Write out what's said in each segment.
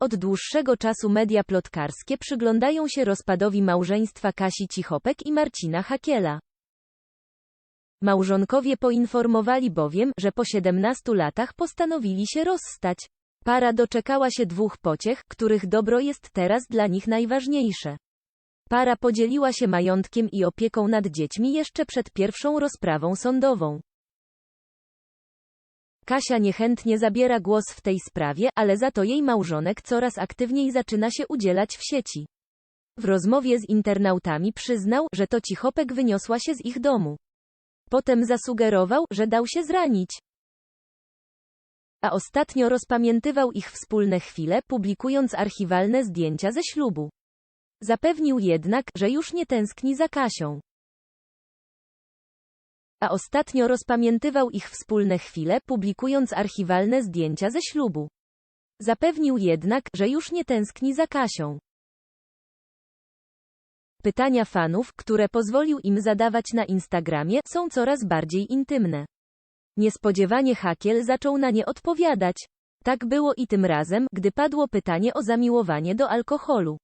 Od dłuższego czasu media plotkarskie przyglądają się rozpadowi małżeństwa Kasi Cichopek i Marcina Hakiela. Małżonkowie poinformowali bowiem, że po 17 latach postanowili się rozstać. Para doczekała się dwóch pociech, których dobro jest teraz dla nich najważniejsze. Para podzieliła się majątkiem i opieką nad dziećmi jeszcze przed pierwszą rozprawą sądową. Kasia niechętnie zabiera głos w tej sprawie, ale za to jej małżonek coraz aktywniej zaczyna się udzielać w sieci. W rozmowie z internautami przyznał, że to Cichopek wyniosła się z ich domu. Potem zasugerował, że dał się zranić. A ostatnio rozpamiętywał ich wspólne chwile, publikując archiwalne zdjęcia ze ślubu. Zapewnił jednak, że już nie tęskni za Kasią. A ostatnio rozpamiętywał ich wspólne chwile, publikując archiwalne zdjęcia ze ślubu. Zapewnił jednak, że już nie tęskni za Kasią. Pytania fanów, które pozwolił im zadawać na Instagramie, są coraz bardziej intymne. Niespodziewanie Hakiel zaczął na nie odpowiadać. Tak było i tym razem, gdy padło pytanie o zamiłowanie do alkoholu.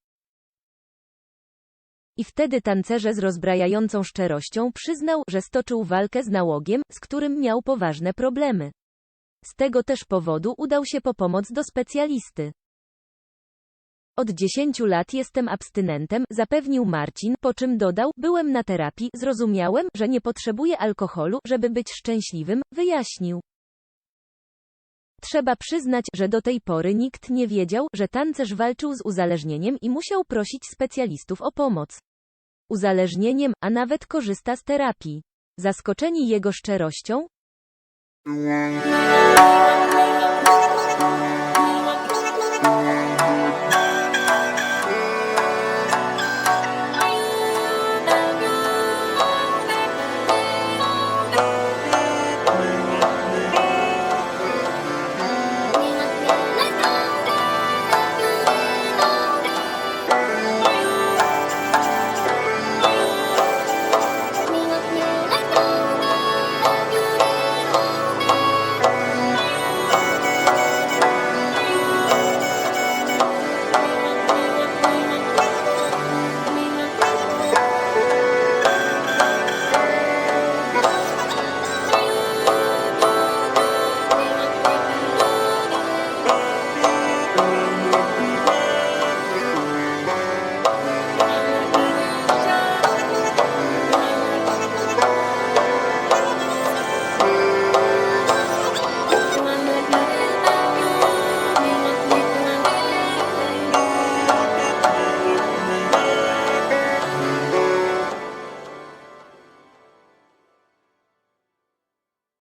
I wtedy tancerze z rozbrajającą szczerością przyznał, że stoczył walkę z nałogiem, z którym miał poważne problemy. Z tego też powodu udał się po pomoc do specjalisty. Od 10 lat jestem abstynentem, zapewnił Marcin, po czym dodał, byłem na terapii, zrozumiałem, że nie potrzebuję alkoholu, żeby być szczęśliwym, wyjaśnił. Trzeba przyznać, że do tej pory nikt nie wiedział, że tancerz walczył z uzależnieniem i musiał prosić specjalistów o pomoc. Uzależnieniem, a nawet korzysta z terapii. Zaskoczeni jego szczerością,